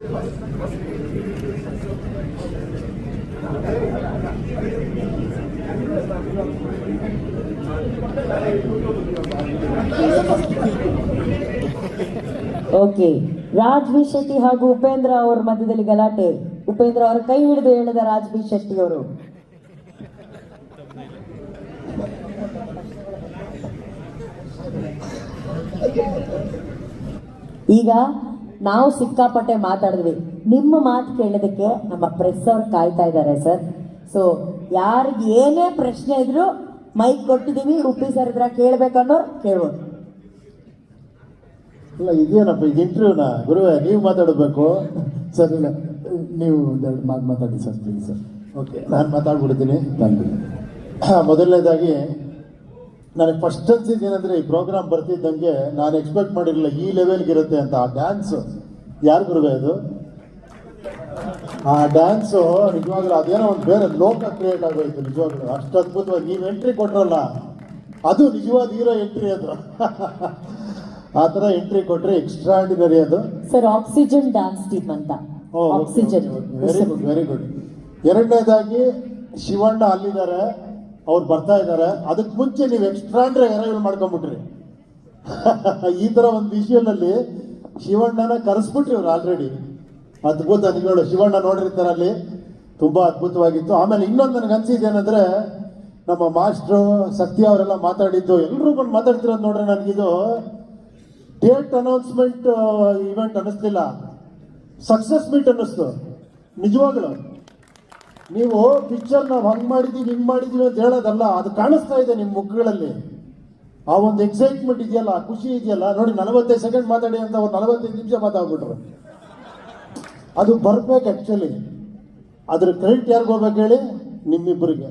Okay Raj B Shetty ಹಾಗೂ ಉಪೇಂದ್ರ ಅವರ ಮಧ್ಯದಲ್ಲಿ ಗಲಾಟೆ. ಉಪೇಂದ್ರ ಅವರ ಕೈ ಹಿಡಿದು ಹೇಳಿದ ರಾಜ್ ಬಿ ಶೆಟ್ಟಿ ಅವರು. ಈಗ ನಾವು ಸಿಕ್ಕಾಪಟ್ಟೆ ಮಾತಾಡಿದ್ವಿ. ನಿಮ್ಮ ಮಾತು ಕೇಳೋದಕ್ಕೆ ನಮ್ಮ ಪ್ರೆಸ್ ಅವ್ರು ಕಾಯ್ತಾ ಇದ್ದಾರೆ ಸರ್. ಸೊ ಯಾರಿಗೆ ಏನೇ ಪ್ರಶ್ನೆ ಇದ್ರು ಮೈಕ್ ಕೊಟ್ಟಿದ್ದೀವಿ ಉಪ್ಪಿ ಸರ್ ಇದ್ರ ಕೇಳ್ಬೇಕನ್ನೋರು ಕೇಳ್ಬೋದು. ಇಲ್ಲ ಇದೇನಪ್ಪ ಈಗ ಇಂಟರ್ವ್ಯೂನ? ಗುರುವೇ ನೀವು ಮಾತಾಡಬೇಕು. ಸರ್ ಇಲ್ಲ ನೀವು ಒಂದೆರಡು ಮಾತು ಮಾತಾಡಿ ಸರ್ ಪ್ಲೀಸ್ ಸರ್. ಓಕೆ ನಾನು ಮಾತಾಡ್ಬಿಡ್ತೀನಿ. ಯು. ಮೊದಲನೇದಾಗಿ ನನಗೆ ಫಸ್ಟ್ ಅನ್ಸಿದ್ದು ಏನಂದ್ರೆ ಈ ಪ್ರೋಗ್ರಾಮ್ ಬರ್ತಿದ್ದಂಗೆ ನಾನು ಎಕ್ಸ್ಪೆಕ್ಟ್ ಮಾಡಿರಲಿಲ್ಲ ಈ ಲೆವೆಲ್ಗೆ ಇರುತ್ತೆ ಅಂತ. ಆ ಡ್ಯಾನ್ಸ್ ಯಾರು ಗುರುವೆ ಅದು? ಆ ಡ್ಯಾನ್ಸು ನಿಜವಾಗ್ಲೂ ಅದೇನೋ ಒಂದು ಬೇರೆ ಲೋಕ ಕ್ರಿಯೇಟ್ ಆಗೋಯ್ತು ನಿಜವಾಗ್ಲೂ. ಅಷ್ಟು ಅದ್ಭುತವಾಗಿ ನೀವು ಎಂಟ್ರಿ ಕೊಟ್ರಲ್ಲ ಅದು ನಿಜವಾದ ಹೀರೋ ಎಂಟ್ರಿ ಅದು. ಆ ಥರ ಎಂಟ್ರಿ ಕೊಟ್ರೆ ಎಕ್ಸ್ಟ್ರಾಡಿನರಿ ಅದು. ಸರ್ ಆಕ್ಸಿಜನ್ ಡ್ಯಾನ್ಸ್ ಟೀಮ್ ಅಂತ. Oxygen very good very good ಎರಡನೇದಾಗಿ ಶಿವಣ್ಣ ಅಲ್ಲಿದ್ದಾರೆ. ಅವ್ರು ಬರ್ತಾ ಇದ್ದಾರೆ ಅದಕ್ಕೆ ಮುಂಚೆ ನೀವು ಎಕ್ಸ್ಟ್ರಾಂಡ್ರೆ ಅರೈವಲ್ ಮಾಡ್ಕೊಂಬಿಟ್ರಿ ಈ ತರ ಒಂದು ವಿಷಯದಲ್ಲಿ ಶಿವಣ್ಣನ ಕರೆಸ್ಬಿಟ್ರಿ ಇವ್ರು ಆಲ್ರೆಡಿ ಅದ್ಭುತ ನಿಜಗಳು ಶಿವಣ್ಣ ನೋಡಿರ್ತಾರೆ ಅಲ್ಲಿ ತುಂಬಾ ಅದ್ಭುತವಾಗಿತ್ತು. ಆಮೇಲೆ ಇನ್ನೊಂದು ನನಗೆ ಅನ್ಸಿದ್ದು ಏನಂದ್ರೆ, ನಮ್ಮ ಮಾಸ್ಟ್ರು ಸತ್ಯ ಅವರೆಲ್ಲ ಮಾತಾಡಿದ್ದು ಎಲ್ಲರೂ ಬಂದು ಮಾತಾಡ್ತಿರೋದು ನೋಡ್ರಿ ನನಗಿದು ಡೇಟ್ ಅನೌನ್ಸ್ಮೆಂಟ್ ಇವೆಂಟ್ ಅನ್ನಿಸ್ಲಿಲ್ಲ. ಸಕ್ಸಸ್ ಮೀಟ್ ಅನ್ನಿಸ್ತು. ನಿಜವಾಗ್ಲು. ನೀವು ಪಿಕ್ಚರ್ ನಾವು ಹಂಗ್ ಮಾಡಿದೀವಿ ಹಿಂಗ್ ಅಂತ ಹೇಳೋದಲ್ಲ, ಅದು ಕಾಣಿಸ್ತಾ ಇದೆ ನಿಮ್ಮ ಮುಖಗಳಲ್ಲಿ. ಆ ಒಂದು ಎಕ್ಸೈಟ್ಮೆಂಟ್ ಇದೆಯಲ್ಲ, ಖುಷಿ ಇದೆಯಲ್ಲ, ನೋಡಿ ನಲವತ್ತೈದು ಸೆಕೆಂಡ್ ಮಾತಾಡಿ ಅಂತ ಒಂದು ನಲವತ್ತೈದು ನಿಮಿಷ ಮಾತಾಡ್ಬಿಟ್ರು. ಅದು ಬರ್ಬೇಕು ಆ್ಯಕ್ಚುಲಿ ಅದ್ರ ಕ್ರೆಡಿಟ್ ಯಾರಿಗೂ ಹೋಗ್ಬೇಕು ಹೇಳಿ? ನಿಮ್ಮಿಬ್ಬರಿಗೆ.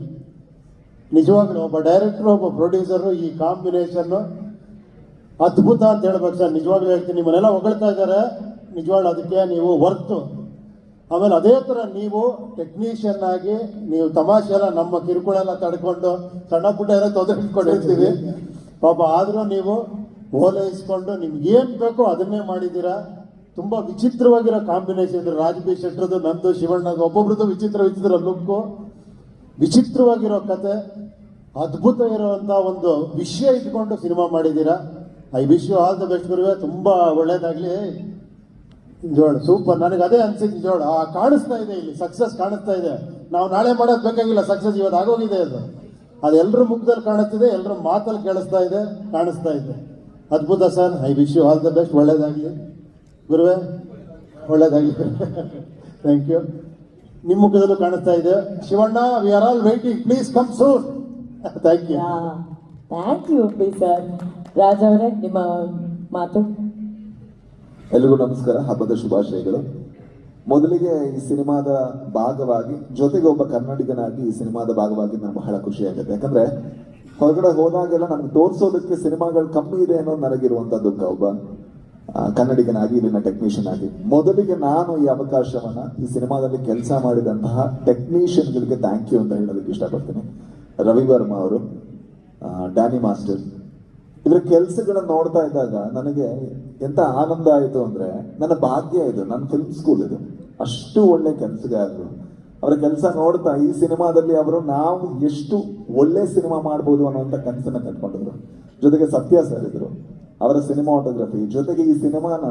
ನಿಜವಾಗ್ಲೂ ಒಬ್ಬ ಡೈರೆಕ್ಟ್ರು ಒಬ್ಬ ಪ್ರೊಡ್ಯೂಸರು ಈ ಕಾಂಬಿನೇಷನ್ನು ಅದ್ಭುತ ಅಂತ ಹೇಳ್ಬೇಕು ಸರ್. ನಿಜವಾಗ್ಲೂ ಹೇಳ್ತೀನಿ, ನಿಮ್ಮನ್ನೆಲ್ಲ ಹೊಗಳ್ತಾ ಇದ್ದಾರೆ. ನಿಜವಾಗ್ಲೂ ಅದಕ್ಕೆ ನೀವು ವರ್ತು ಆಮೇಲೆ ಅದೇ ಥರ ನೀವು ಟೆಕ್ನಿಷಿಯನ್ ಆಗಿ ನೀವು ತಮಾಷೆ ಎಲ್ಲ ನಮ್ಮ ಕಿರುಕುಳ ಎಲ್ಲ ತಡ್ಕೊಂಡು ಸಣ್ಣ ಪುಟ್ಟ ಎಲ್ಲ ತೊಂದರೆ ಇಟ್ಕೊಂಡಿರ್ತೀವಿ ಪಾಪ ಆದರೂ ನೀವು ಓಲೈಸ್ಕೊಂಡು ನಿಮ್ಗೆ ಏನು ಬೇಕೋ ಅದನ್ನೇ ಮಾಡಿದ್ದೀರಾ. ತುಂಬ ವಿಚಿತ್ರವಾಗಿರೋ ಕಾಂಬಿನೇಷನ್ ರಾಜ್ ಬಿ ಶೆಟ್ರದ್ದು ನಂದು, ಶಿವಣ್ಣದು, ಒಬ್ಬೊಬ್ರದ್ದು ವಿಚಿತ್ರ ವಿಚಿತ್ರ ಲುಕ್ಕು ವಿಚಿತ್ರವಾಗಿರೋ ಕತೆ, ಅದ್ಭುತ ಇರುವಂತ ಒಂದು ವಿಷಯ ಇಟ್ಕೊಂಡು ಸಿನಿಮಾ ಮಾಡಿದ್ದೀರಾ. I wish you all the best ಗುರುವೆ. ತುಂಬಾ ಒಳ್ಳೇದಾಗ್ಲಿ. ಜೋಳ. ಸೂಪರ್ ನನಗೆ ಅದೇ ಅನ್ಸಿದ್ದು ಆ, ಕಾಣಿಸ್ತಾ ಇದೆ ಇಲ್ಲಿ. ಸಕ್ಸಸ್ ಕಾಣಿಸ್ತಾ ಇದೆ. ನಾವು ನಾಳೆ ಮಾಡೋದು ಬೇಕಾಗಿಲ್ಲ. ಸಕ್ಸಸ್ ಇವತ್ತು ಆಗೋಗಿದೆ ಅದು. ಅದು ಎಲ್ಲರ ಮುಖದಲ್ಲಿ ಕಾಣಿಸ್ತಿದೆ ಎಲ್ಲರ ಮಾತಲ್ಲಿ ಕೇಳಿಸ್ತಾ ಇದೆ, ಕಾಣಿಸ್ತಾ ಇದೆ. ಅದ್ಭುತ sir. I wish you all the best ಒಳ್ಳೇದಾಗ್ಲಿ. ಗುರುವೆ, ಒಳ್ಳೇದಾಗ್ಲಿ. ಥ್ಯಾಂಕ್ ಯು ನಿಮ್ಮ ಮುಖದಲ್ಲೂ ಕಾಣಿಸ್ತಾ ಇದೆ. Shivanna we are all waiting please come soon thank you thank you please sir Raj ಅವರೇ, ನಿಮ್ಮ ಮಾತು. ಎಲ್ರಿಗೂ ನಮಸ್ಕಾರ, ಹಬ್ಬದ ಶುಭಾಶಯಗಳು. ಮೊದಲಿಗೆ ಈ ಸಿನಿಮಾದ ಭಾಗವಾಗಿ ಜೊತೆಗೆ ಒಬ್ಬ ಕನ್ನಡಿಗನಾಗಿ ಈ ಸಿನಿಮಾದ ಭಾಗವಾಗಿ ನನಗೆ ಬಹಳ ಖುಷಿ ಆಗುತ್ತೆ ಯಾಕಂದ್ರೆ, ಹೊರಗಡೆ ಹೋದಾಗೆಲ್ಲ ನಮ್ಗೆ ತೋರಿಸೋದಕ್ಕೆ ಸಿನಿಮಾಗಳು ಕಮ್ಮಿ ಇದೆ ಅನ್ನೋದು ನನಗಿರುವಂತ ದುಃಖ ಒಬ್ಬ ಕನ್ನಡಿಗನಾಗಿ, ಇಲ್ಲಿನ ಟೆಕ್ನಿಷಿಯನ್ ಆಗಿ. ಮೊದಲಿಗೆ ನಾನು ಈ ಅವಕಾಶವನ್ನ, ಈ ಸಿನಿಮಾದಲ್ಲಿ ಕೆಲಸ ಮಾಡಿದಂತಹ ಟೆಕ್ನಿಷಿಯನ್ಗಳಿಗೆ ಥ್ಯಾಂಕ್ ಯು ಅಂತ ಹೇಳೋದಕ್ಕೆ ಇಷ್ಟಪಡ್ತೀನಿ. ರವಿ ವರ್ಮ ಅವರು ಡ್ಯಾನಿ ಮಾಸ್ಟರ್ ಇದ್ರ ಕೆಲಸಗಳನ್ನ ನೋಡ್ತಾ ಇದ್ದಾಗ ನನಗೆ ಎಂತ ಆನಂದ ಆಯಿತು ಅಂದ್ರೆ ನನ್ನ ಭಾಗ್ಯ ಇದು ನನ್ನ ಫಿಲ್ಮ್ ಸ್ಕೂಲ್ ಇದು. ಅಷ್ಟು ಒಳ್ಳೆ ಕೆಲಸಗಾರರು. ಅವರ ಕೆಲಸ ನೋಡ್ತಾ ಈ ಸಿನಿಮಾದಲ್ಲಿ ಅವರು ನಾವು ಎಷ್ಟು ಒಳ್ಳೆ ಸಿನಿಮಾ ಮಾಡ್ಬೋದು ಅನ್ನುವಂಥ ಕನಸನ್ನ ಕಟ್ಕೊಂಡಿದ್ರು. ಜೊತೆಗೆ ಸತ್ಯ ಸರ್ ಇದ್ರು. ಅವರ ಸಿನಿಮಾಟೋಗ್ರಫಿ ಜೊತೆಗೆ ಈ ಸಿನಿಮಾನ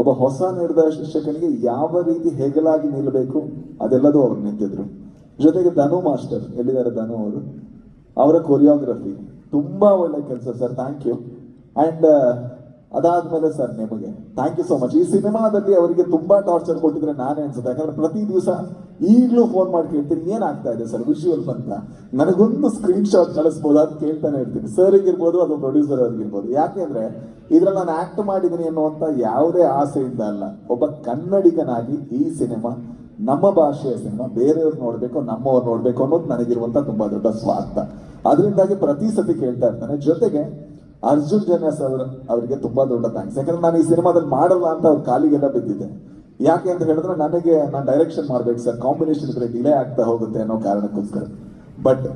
ಒಬ್ಬ ಹೊಸ ನಿರ್ದೇಶಕನಿಗೆ ಯಾವ ರೀತಿ ಹೆಗಲಾಗಿ ನಿಲ್ಲಬೇಕು ಅದೆಲ್ಲದೂ ಅವ್ರು ನಿಂತಿದ್ರು. ಜೊತೆಗೆ ಧನು ಮಾಸ್ಟರ್, ಎಲ್ಲಿದ್ದಾರೆ ಧನು ಅವರು? ಅವರ ಕೊರಿಯೋಗ್ರಫಿ ತುಂಬಾ ಒಳ್ಳೆ ಕೆಲಸ ಸರ್ ಥ್ಯಾಂಕ್ ಯು ಅಂಡ್ ಅದಾದ್ಮೇಲೆ ಸರ್ ನಿಮಗೆ ಥ್ಯಾಂಕ್ ಯು ಸೋ ಮಚ್ ಈ ಸಿನಿಮಾದಲ್ಲಿ ಅವರಿಗೆ ತುಂಬಾ ಟಾರ್ಚರ್ ಕೊಟ್ಟಿದ್ರೆ ನಾನೇ ಅನ್ಸುತ್ತೆ. ಯಾಕಂದ್ರೆ ಪ್ರತಿ ದಿವಸ ಈಗಲೂ ಫೋನ್ ಮಾಡಿ ಕೇಳ್ತೀನಿ, ಏನಾಗ್ತಾ ಇದೆ ಸರ್ ವಿಷುವಲ್ ಅಂತ. ನನಗೊಂದು ಸ್ಕ್ರೀನ್ ಶಾಟ್ ಕಳಿಸ್ಬೋದು, ಅದು ಕೇಳ್ತಾನೆ ಇರ್ತೀನಿ. ಸರ್ ಇರ್ಬೋದು ಅದು ಪ್ರೊಡ್ಯೂಸರ್ ಅವ್ರಿಗಿರ್ಬೋದು. ಯಾಕೆಂದ್ರೆ ಇದ್ರಲ್ಲಿ ನಾನು ಆಕ್ಟ್ ಮಾಡಿದ್ದೀನಿ ಅನ್ನುವಂತ ಯಾವುದೇ ಆಸೆಯಿಂದ ಅಲ್ಲ. ಒಬ್ಬ ಕನ್ನಡಿಗನಾಗಿ ಈ ಸಿನಿಮಾ ನಮ್ಮ ಭಾಷೆಯ ಸಿನಿಮಾ ಬೇರೆಯವ್ರು ನೋಡ್ಬೇಕು, ನಮ್ಮವ್ರು ನೋಡ್ಬೇಕು ಅನ್ನೋದು ನನಗಿರುವಂತ ತುಂಬಾ ದೊಡ್ಡ ಸ್ವಾರ್ಥ. ಅದರಿಂದಾಗಿ ಪ್ರತಿ ಸತಿ ಕೇಳ್ತಾ ಇರ್ತಾನೆ. ಜೊತೆಗೆ ಅರ್ಜುನ್ ಜನ್ಯಾಸ್ ಅವರ ಅವರಿಗೆ ತುಂಬಾ ದೊಡ್ಡ ಥ್ಯಾಂಕ್ಸ್ ಯಾಕಂದ್ರೆ ನಾನು ಈ ಸಿನಿಮಾದಲ್ಲಿ ಮಾಡಲ್ಲ ಅಂತ ಅವ್ರ ಕಾಲಿಗೆಲ್ಲ ಬಿದ್ದಿದ್ದೆ ಯಾಕೆ ಅಂತ ಹೇಳಿದ್ರೆ ನನಗೆ ನಾನು ಡೈರೆಕ್ಷನ್ ಮಾಡ್ಬೇಕು ಸರ್ ಕಾಂಬಿನೇಷನ್ ಇದ್ರೆ ಡಿಲೇ ಆಗ್ತಾ ಹೋಗುತ್ತೆ ಅನ್ನೋ ಕಾರಣಕ್ಕೋಸ್ಕರ. ಬಟ್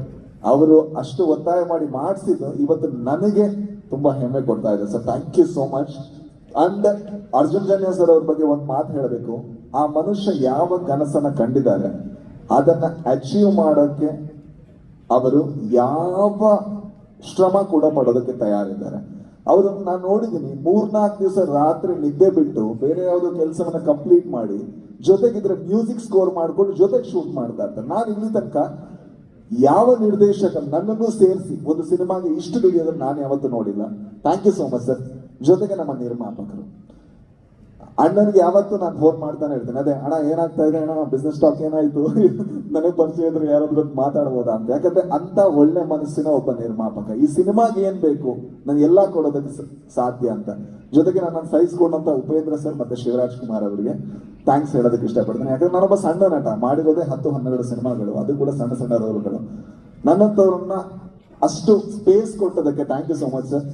ಅವರು ಅಷ್ಟು ಒತ್ತಾಯ ಮಾಡಿ ಮಾಡಿಸಿದ್ದು ಇವತ್ತು ನನಗೆ ತುಂಬಾ ಹೆಮ್ಮೆ ಕೊಡ್ತಾ ಇದೆ sir thank you so much and Arjun Janya sir ಅವ್ರ ಬಗ್ಗೆ ಒಂದು ಮಾತು ಹೇಳಬೇಕು. ಆ ಮನುಷ್ಯ ಯಾವ ಕನಸನ್ನ ಕಂಡಿದ್ದಾರೆ, ಅದನ್ನ ಅಚೀವ್ ಮಾಡೋಕ್ಕೆ ಅವರು ಯಾವ ಶ್ರಮ ಕೂಡ ಪಡೋದಕ್ಕೆ ತಯಾರಿದ್ದಾರೆ. ಅವರನ್ನು ನಾನು ನೋಡಿದ್ದೀನಿ ಮೂರ್ನಾಲ್ಕು ದಿವಸ ರಾತ್ರಿ ನಿದ್ದೆ ಬಿಟ್ಟು ಬೇರೆ ಯಾವುದೋ ಕೆಲಸವನ್ನ ಕಂಪ್ಲೀಟ್ ಮಾಡಿ, ಜೊತೆಗಿದ್ರೆ ಮ್ಯೂಸಿಕ್ ಸ್ಕೋರ್ ಮಾಡ್ಕೊಂಡು ಜೊತೆಗೆ ಶೂಟ್ ಮಾಡ್ತಾ ಇರ್ತಾರೆ. ನಾನು ಇಲ್ಲಿ ತನಕ ಯಾವ ನಿರ್ದೇಶಕ ನನ್ನನ್ನು ಸೇರಿಸಿ ಒಂದು ಸಿನಿಮಾಗೆ ಇಷ್ಟು ದುಡಿಯೋದನ್ನು ನಾನು ಯಾವತ್ತೂ ನೋಡಿಲ್ಲ. Thank you so much sir ಜೊತೆಗೆ ನಮ್ಮ ನಿರ್ಮಾಪಕರು. ಅಣ್ಣನಿಗೆ ಯಾವತ್ತೂ ನಾನು ಫೋನ್ ಮಾಡ್ತಾನೆ ಇರ್ತೀನಿ. ಅದೇ, ಅಣ್ಣ, ಏನಾಗ್ತಾ ಇದೆ? ಅಣ್ಣ ಬಿಸ್ನೆಸ್ ಸ್ಟಾಕ್ ಏನಾಯ್ತು? ನನಗೆ ಪರಿಚಯ ಇದ್ರೆ ಯಾರಾದ್ರೂ ಮಾತಾಡ್ಬೋದಾ ಅಂತ. ಯಾಕಂದ್ರೆ ಅಂತ ಒಳ್ಳೆ ಮನಸ್ಸಿನ ಒಬ್ಬ ನಿರ್ಮಾಪಕ. ಈ ಸಿನಿಮಾಗೆ ಏನ್ ಬೇಕು? ನಾನು ಎಲ್ಲಾ ಕೊಡೋದಕ್ಕೆ ಸಾಧ್ಯ ಅಂತ. ಜೊತೆಗೆ ನನ್ನ ಸಹಿಸ್ಕೊಂಡಂತ ಉಪೇಂದ್ರ ಸರ್ ಮತ್ತೆ ಶಿವರಾಜ್ ಕುಮಾರ್ ಅವರಿಗೆ ಥ್ಯಾಂಕ್ಸ್ ಹೇಳೋದಕ್ಕೆ ಇಷ್ಟಪಡ್ತೀನಿ. ಯಾಕಂದ್ರೆ ನಾನೊಬ್ಬ ಸಣ್ಣ ನಟ. ಮಾಡಿರೋದೇ ಹತ್ತು, ಹನ್ನೆರಡು ಸಿನಿಮಾಗಳು. ಅದು ಕೂಡ ಸಣ್ಣ ಸಣ್ಣ ರೋಲ್ಗಳು. ನನ್ನಂತವ್ರನ್ನ ಅಷ್ಟು space ಕೊಟ್ಟದಕ್ಕೆ thank you so much sir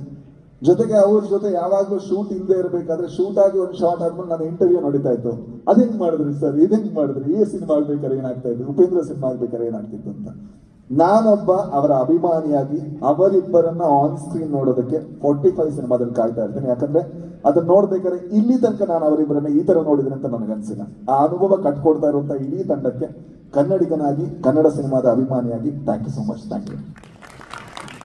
ಜೊತೆಗೆ ಅವ್ರ ಜೊತೆ ಯಾವಾಗಲೂ ಶೂಟ್ ಇಲ್ಲದೆ ಇರಬೇಕಾದ್ರೆ ಶೂಟ್ ಆಗಿ ಒಂದು ಶಾರ್ಟ್ ಆದ್ಮೇಲೆ ನಾನು ಇಂಟರ್ವ್ಯೂ ನಡೀತಾ ಇತ್ತು. ಅದ್ ಮಾಡಿದ್ರಿ ಸರ್ ಇದ್ ಹೆಂಗ್ ಮಾಡಿದ್ರಿ? ಈ ಸಿನಿಮಾ ಆಗ್ಬೇಕಾದ್ರೆ ಏನಾಗ್ತಾ ಇದ್ರು ಉಪೇಂದ್ರ ಸಿನಿಮಾ ಆಗ್ಬೇಕಾದ್ರೆ ಏನಾಗ್ತಿತ್ತು ಅಂತ. ನಾನೊಬ್ಬ ಅವರ ಅಭಿಮಾನಿಯಾಗಿ ಅವರಿಬ್ಬರನ್ನ ಆನ್ ಸ್ಕ್ರೀನ್ ನೋಡೋದಕ್ಕೆ ಫೋರ್ಟಿ ಫೈವ್ ಸಿನಿಮಾದಲ್ಲಿ ಕಾಯ್ತಾ ಇರ್ತೀನಿ. ಯಾಕಂದ್ರೆ ಅದನ್ನ ನೋಡ್ಬೇಕಾದ್ರೆ ಇಲ್ಲಿ ತನಕ ನಾನು ಅವರಿಬ್ಬರನ್ನ ಈ ತರ ನೋಡಿದ್ರೆ ಅಂತ ನನಗನ್ಸಿಲ್ಲ ಆ ಅನುಭವ ಕಟ್ಕೊಡ್ತಾ ಇರುವಂತ ಇಡೀ ತಂಡಕ್ಕೆ ಕನ್ನಡಿಗನಾಗಿ, ಕನ್ನಡ ಸಿನಿಮಾದ ಅಭಿಮಾನಿಯಾಗಿ thank you so much thank you